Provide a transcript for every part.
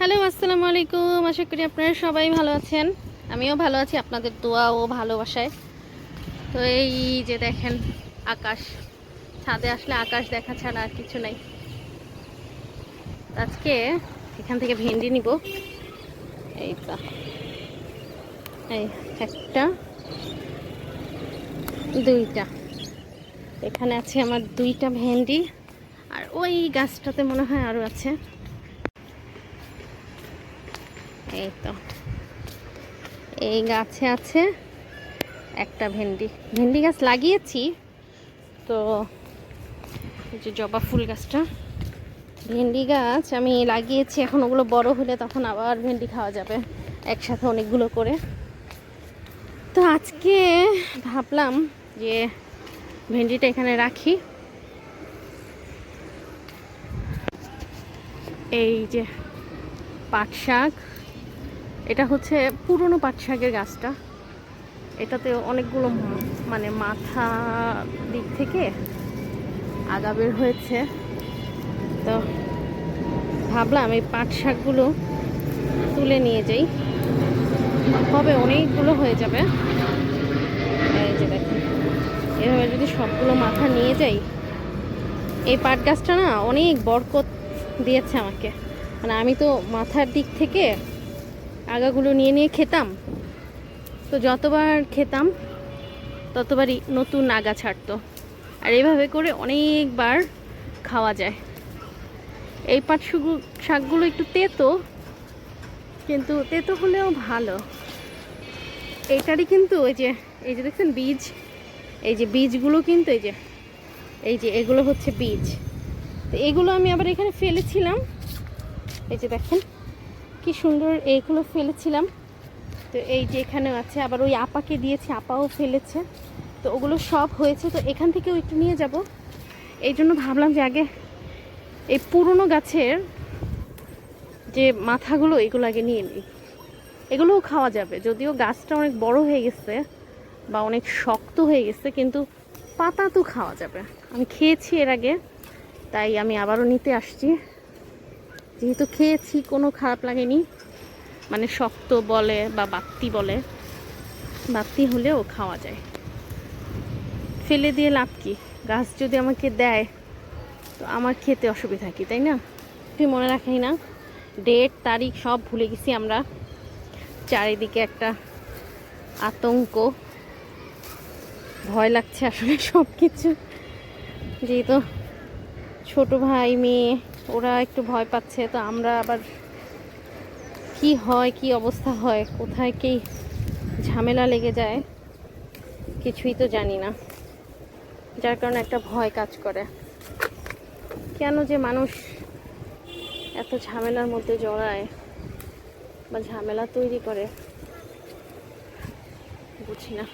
Hello, আসসালামু আলাইকুম। আশা করি আপনারা সবাই ভালো আছেন। আমিও ভালো আছি, আপনাদের দোয়া ও ভালোবাসায়। তো এই যে দেখেন, আকাশ। ছাদে আসলে আকাশ দেখা ছাড়া আর কিছু নাই। আজকে এখান থেকে ভেন্ডি নিব। এই এই একটা, দুইটা। এখানে আছে আমার দুইটা ভেন্ডি। আর ওই গাছটাতে মনে হয় আরও আছে। এই তো। এই গাছে আছে একটা ভেন্ডি। ভেন্ডি গাছ লাগিয়েছি, তো যে জবা ফুল গাছটা। ভেন্ডি গাছ আমি লাগিয়েছি, এখন ওগুলো বড় হলে তখন আবার ভেন্ডি খাওয়া যাবে একসাথে অনেকগুলো করে। তো আজকে ভাবলাম যে ভেন্ডিটা এখানে রাখি। এই যে পাট শাক এটা হচ্ছে পুরনো পাট শাকের গাছটা। এটাতে অনেকগুলো মানে মাথা দিক থেকে আগা বের হয়েছে। তো ভাবলাম এই পাট শাকগুলো তুলে নিয়ে যাই। হবে, অনেকগুলো হয়ে যাবে। এই যে এভাবে যদি সবগুলো মাথা নিয়ে যাই, এই পাট গাছটা না অনেক বরকত দিয়েছে আমাকে। মানে আমি তো মাথার দিক থেকে আগাগুলো নিয়ে নিয়ে খেতাম। তো যতবার খেতাম, ততবারই নতুন আগা ছাড়তো। আর এইভাবে করে অনেকবার খাওয়া যায়। এই পাট শাকগুলো একটু তেতো, কিন্তু তেতো হলেও ভালো। এইটারই কিন্তু ওই যে, এই যে দেখছেন বীজ? এই যে বীজগুলো কিন্তু এই যে এই যে এগুলো হচ্ছে বীজ। তো এগুলো আমি আবার এখানে ফেলেছিলাম। এই যে দেখেন। কি সুন্দর এইগুলো ফেলেছিলাম। তো এই যে এখানেও আছে, আবার ওই আপাকে দিয়েছি, আপাও ফেলেছে। তো ওগুলো সব হয়েছে, তো এখান থেকেও একটু নিয়ে যাব। এই জন্য ভাবলাম যে আগে এই পুরনো গাছের যে মাথাগুলো, এগুলো আগে নিয়ে নিই। এগুলোও খাওয়া যাবে, যদিও গাছটা অনেক বড় হয়ে গেছে বা অনেক শক্ত হয়ে গেছে, কিন্তু পাতা তো খাওয়া যাবে। আমি খেয়েছি এর আগে, তাই আমি আবারও নিতে আসছি। যেহেতু খেয়েছি, কোনো খারাপ লাগেনি। মানে শক্ত বলে বা বাত্তি বলে। বাত্তি হলেও খাওয়া যায়। ফেলে দিয়ে লাভ কি? গাছ যদি আমাকে দেয়, তো আমার খেতে অসুবিধা কি, তাই না? তুই মনে রাখি না, ডেট, তারিখ সব ভুলে গেছি আমরা। চারিদিকে একটা আতঙ্ক। ভয় লাগছে আসলে সব কিছু যেহেতু ছোট ভাই, মেয়ে ওরা একটু ভয় পাচ্ছে, তো আমরা আবার কি হয়, কি অবস্থা হয়, কোথায় কি ঝামেলা লেগে যায়, কিছুই তো জানি না। যার কারণে একটা ভয় কাজ করে। কেন যে মানুষ এত ঝামেলার মধ্যে জড়ায় বা ঝামেলা তৈরি করে, বুঝি না।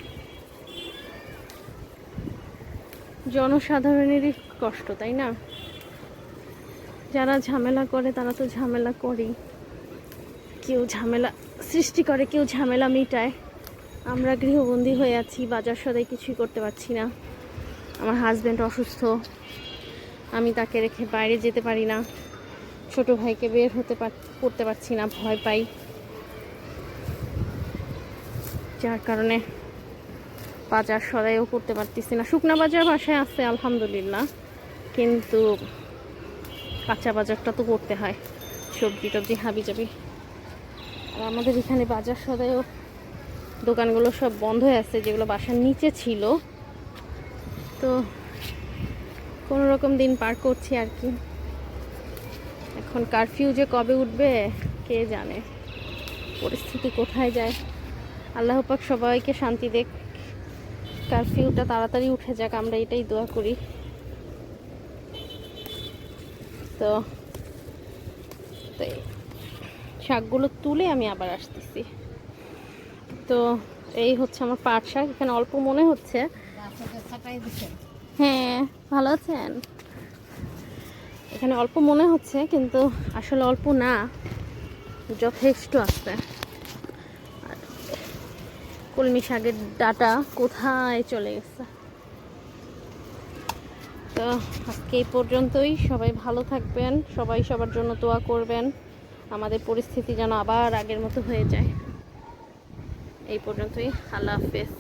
জনসাধারণেরই কষ্ট, তাই না? যারা ঝামেলা করে, তারা তো ঝামেলা করেই। কেউ ঝামেলা সৃষ্টি করে, কেউ ঝামেলা মিটায়। আমরা গৃহবন্দী হয়ে আছি, বাজার সদাই কিছুই করতে পারছি না। আমার হাজব্যান্ড অসুস্থ। আমি তাকে রেখে বাইরে যেতে পারি না। ছোট ভাইকে বের হতে করতে পারছি না, ভয় পাই। যার কারণে বাজার সদাইও করতে পারতেছি না। শুকনা বাজার বাসায় আছে, আলহামদুলিল্লাহ। কিন্তু কাঁচা বাজারটা তো করতে হয়। সবজি টবজি হাবি যাবি। আর আমাদের এখানে বাজার সদায়ও দোকানগুলো সব বন্ধ হয়ে আছে, যেগুলো বাসার নিচে ছিল। তো কোনো রকম দিন পার করছি আর কি। এখন কারফিউ যে কবে উঠবে, কে জানে। পরিস্থিতি কোথায় যায়। আল্লাহ পাক সবাইকে শান্তি দেখ। কারফিউটা তাড়াতাড়ি উঠে যাক, আমরা এটাই দোয়া করি। তো তো শাকগুলো তুলে আমি আবার আসতেছি। তো, এই হচ্ছে আমার পাট শাক, এখানে অল্প মনে হচ্ছে। হ্যাঁ ভালো আছেন? এখানে অল্প মনে হচ্ছে, কিন্তু আসলে অল্প না। যথেষ্ট আছে। কলমি শাকের ডাটা কোথায় চলে গেছে? তো আজকে এই পর্যন্তই। সবাই ভালো থাকবেন, সবাই সবার জন্য তোয়া করবেন। আমাদের পরিস্থিতি যেন আবার আগের মতো হয়ে যায়। এই পর্যন্তই, আল্লাহ হাফেজ।